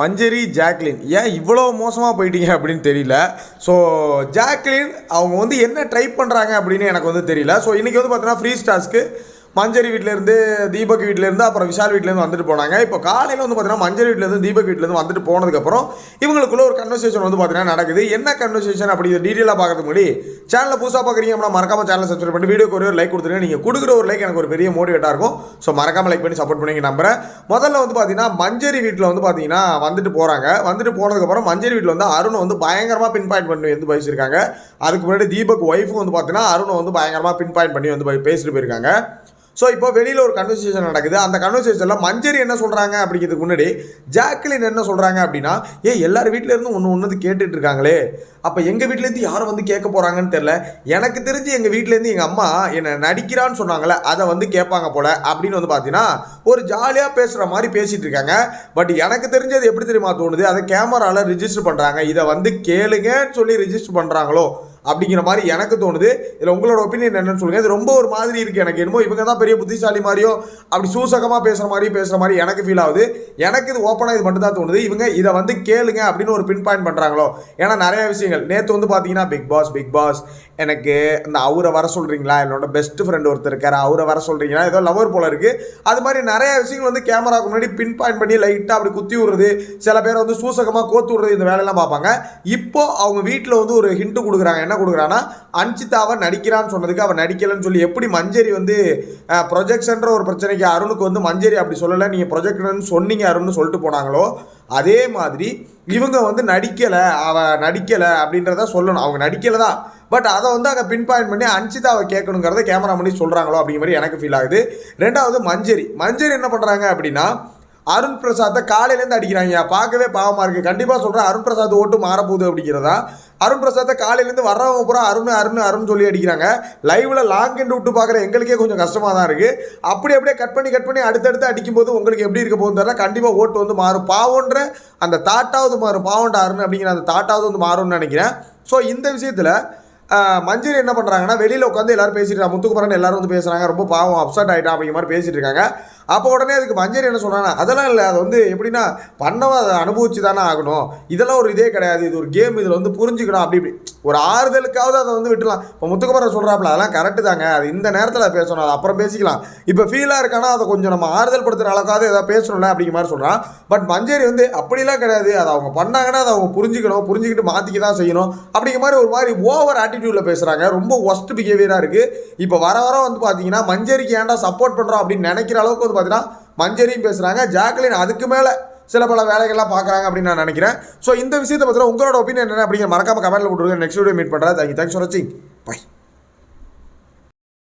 மஞ்சரி Jacqueline. ஏன் இவ்வளோ மோசமாக போயிட்டீங்க அப்படின்னு தெரியல. ஸோ ஜாக்லின் அவங்க வந்து என்ன ட்ரை பண்ணுறாங்க அப்படின்னு எனக்கு வந்து தெரியல. ஸோ இன்றைக்கி வந்து பார்த்தீங்கன்னா ஃப்ரீ ஸ்டார்ஸ்க்கு மஞ்சரி வீட்டிலேருந்து தீபக் வீட்டிலேருந்து அப்புறம் விஷால் வீட்டிலேருந்து வந்துட்டு போனாங்க. இப்போ காலையில் வந்து பார்த்தீங்கன்னா மஞ்சரி வீட்டிலேருந்து தீபக் வீட்டிலேருந்து வந்துட்டு போனதுக்கப்புறம் இவங்களுக்குள்ள ஒரு கன்வர்சேஷன் வந்து பார்த்தீங்கன்னா நடக்குது. என்ன கன்வர்சேஷன் அப்படி டீட்டெயிலாக பார்க்கறதுக்கு முன்னாடி சேனலை புதுசாக பார்க்குறீங்க அப்படின்னா மறக்காம சேனலை சப்ஸ்கிரைப் பண்ணி வீடியோக்கு ஒரு லைக் கொடுத்துருங்க. நீங்கள் கொடுக்குற ஒரு லைக் எனக்கு ஒரு பெரிய மோட்டிவேட்டாக இருக்கும். ஸோ மறக்காம லைக் பண்ணி சப்போர்ட் பண்ணி நம்புறேன். முதல்ல வந்து பார்த்தீங்கன்னா மஞ்சரி வீட்டில் வந்து பார்த்தீங்கன்னா வந்துட்டு போகிறாங்க வந்துட்டு போனதுக்கப்புறம் மஞ்சரி வீட்டில் வந்து அருண் வந்து பயங்கரமாக பின் பாயிண்ட் பண்ணி வந்து பேசியிருக்காங்க. அதுக்கு முன்னாடி தீபக் ஒய்ஃபும் வந்து பார்த்தீங்கன்னா அருணை வந்து பயங்கரமாக பின் பாயிண்ட் பண்ணி வந்து பேசிட்டு போயிருக்காங்க. ஸோ இப்போ வெளியில் ஒரு கன்வர்சேஷன் நடக்குது. அந்த கன்வர்சேஷனில் மஞ்சரி என்ன சொல்கிறாங்க அப்படிங்கிறதுக்கு முன்னாடி ஜாக்லின் என்ன சொல்கிறாங்க அப்படின்னா ஏ எல்லார் வீட்டிலேருந்து ஒன்று ஒன்று கேட்டுட்டு இருக்காங்களே. அப்போ எங்கள் வீட்டிலேருந்து யாரும் வந்து கேட்க போகிறாங்கன்னு தெரில எனக்கு தெரிஞ்சு எங்கள் வீட்டிலேருந்து எங்கள் அம்மா என்னை நடிக்கிறான்னு சொன்னாங்களே அதை வந்து கேட்பாங்க போல அப்படின்னு வந்து பார்த்தீங்கன்னா ஒரு ஜாலியாக பேசுகிற மாதிரி பேசிகிட்டு இருக்காங்க. பட் எனக்கு தெரிஞ்சது எப்படி தெரியுமா தோணுது? அதை கேமராவில் ரிஜிஸ்டர் பண்ணுறாங்க இதை வந்து கேளுங்கன்னு சொல்லி ரிஜிஸ்டர் பண்ணுறாங்களோ அப்படிங்கிற மாதிரி எனக்கு தோணுது. இதில் உங்களோட ஒப்பீனியன் என்னன்னு சொல்லுங்கள் இது ரொம்ப ஒரு மாதிரி இருக்குது எனக்கு. என்னமோ இவங்க தான் பெரிய புத்திசாலி மாதிரியோ அப்படி சூசகமாக பேசுகிற மாதிரி பேசுகிற மாதிரி எனக்கு ஃபீல் ஆகுது. எனக்கு இது ஓப்பனாக இது மட்டும் தான் தோணுது. இவங்க இதை வந்து கேளுங்க அப்படின்னு ஒரு பின் பாயிண்ட் பண்ணுறாங்களோ ஏன்னா நிறைய விஷயங்கள். நேற்று வந்து பார்த்தீங்கன்னா பிக் பாஸ் பிக் பாஸ். எனக்கு இந்த அவரை வர சொல்கிறீங்களா என்னோட பெஸ்ட் ஃப்ரெண்ட் ஒருத்தர் இருக்கார். அவரை வர சொல்கிறீங்களா ஏதோ லவர் போல இருக்குது அது மாதிரி நிறைய விஷயங்கள் வந்து கேமராக்கு முன்னாடி பின் பாயிண்ட் பண்ணி லைட்டாக அப்படி குத்தி விடுறது. சில பேர் வந்து சூசகமாக கோத்து விடுறது இந்த வேலையெல்லாம் பார்ப்பாங்க. இப்போ அவங்க வீட்டில் வந்து ஒரு ஹிண்ட்டு கொடுக்குறாங்க. என்ன கொடுக்குறாங்கன்னா அன்சிதாவை நடிக்கிறான்னு சொன்னதுக்கு அவன் நடிக்கலைன்னு சொல்லி எப்படி மஞ்சரி வந்து ப்ரொஜெக்ஷன்ற ஒரு பிரச்சனைக்கு அருணுக்கு வந்து மஞ்சரி அப்படி சொல்லலை நீங்கள் ப்ரொஜெக்டர்னு சொன்னீங்க அருண்னு சொல்லிட்டு போனாங்களோ அதே மாதிரி இவங்க வந்து நடிக்கலை அவன் நடிக்கலை அப்படின்றத சொல்லணும். அவங்க நடிக்கலை தான். பட் அதை வந்து அங்கே பின் பாயிண்ட் பண்ணி அன்சிதாவை கேட்கணுங்கிறத கேமரா பண்ணி சொல்கிறாங்களோ அப்படிங்கிற மாதிரி எனக்கு ஃபீல் ஆகுது. ரெண்டாவது மஞ்சரி. மஞ்சரி என்ன பண்ணுறாங்க அப்படின்னா அருண் பிரசாத்தை காலையிலேருந்து அடிக்கிறாங்க பார்க்கவே பாவமாக இருக்குது கண்டிப்பாக சொல்கிறேன் அருண் பிரசாத் ஓட்டு மாறப்போகுது அப்படிங்கிறதா? அருண் பிரசாத்தை காலையிலேருந்து வர்றவங்க பூரா அருண் அருண் அருண் சொல்லி அடிக்கிறாங்க. லைவில் லாங் எண்டு விட்டு பார்க்குற எங்களுக்கே கொஞ்சம் கஷ்டமாக தான் இருக்குது அப்படி அப்படியே கட் பண்ணி கட் பண்ணி அடுத்தடுத்து அடிக்கும்போது உங்களுக்கு எப்படி இருக்க போகுது தெரியல. கண்டிப்பாக ஓட்டு வந்து மாறும். பாவன்ற அந்த தாட்டாவது மாறும். பாவண்ட அருண் அப்படிங்கிற அந்த தாட்டாவது வந்து மாறும்னு நினைக்கிறேன். ஸோ இந்த விஷயத்தில் மஞ்சள் என்ன பண்ணுறாங்கன்னா வெளியில் உட்காந்து எல்லாரும் பேசிட்டு இருக்காங்க. முத்துக்குமரன் எல்லாரும் வந்து பேசுகிறாங்க ரொம்ப பாவம் அப்செட் ஆகிட்டான் அப்படிங்கிற மாதிரி பேசிட்டு இருக்காங்க. அப்போ உடனே அதுக்கு மஞ்சள் என்ன சொல்கிறானா அதெல்லாம் இல்லை அது வந்து எப்படின்னா பண்ணவன் அதை அனுபவிச்சு தானே ஆகணும். இதெல்லாம் ஒரு இதே கிடையாது. இது ஒரு கேம் இதில் வந்து புரிஞ்சுக்கணும். அப்படி இப்படி. ஒரு ஆறுதலுக்காவது அதை வந்து விட்டுலாம் இப்போ முத்துக்குமரன் சொல்கிறாப்புல அதெல்லாம் கரெக்டு தாங்க. அது இந்த நேரத்தில் பேசணும் அது அப்புறம் பேசிக்கலாம். இப்போ ஃபீலாக இருக்கானா அதை கொஞ்சம் நம்ம ஆறுதல் படுத்துகிற அளவுக்காவது ஏதாவது பேசணும்ல அப்படிங்கிற மாதிரி சொல்கிறான் பட் மஞ்சேரி வந்து அப்படிலாம் கிடையாது. அதை அவங்க பண்ணாங்கன்னா அதை அவங்க புரிஞ்சுக்கணும் புரிஞ்சுக்கிட்டு மாற்றிக்க தான் செய்யணும் அப்படிங்கிற மாதிரி ஒரு மாதிரி ஓவர் ஆட்டிடியூடில் பேசுகிறாங்க ரொம்ப ஒஸ்ட் பிஹேவியராக இருக்குது இப்போ வர வர வந்து பார்த்தீங்கன்னா மஞ்சரிக்கு ஏன்டா சப்போர்ட் பண்ணுறோம் அப்படின்னு நினைக்கிற அளவுக்கு வந்து பார்த்தீங்கன்னா மஞ்சரியும் பேசுகிறாங்க ஜாக்லின் அதுக்கு மேலே சில பல வேலைகள்லாம் பார்க்குறாங்க அப்படின்னு நான் நினைக்கிறேன். ஸோ இந்த விஷயத்தை பற்றின உங்களோட ஒப்பீனியன் என்ன அப்படிங்கிற மறக்காம கமெண்ட்டில் போட்டுருங்க. நெக்ஸ்ட் வீடியோ மீட் பண்ணுறேன் தேங்க்யூ தேங்க்ஸ் ஃபார் வாட்சிங் பை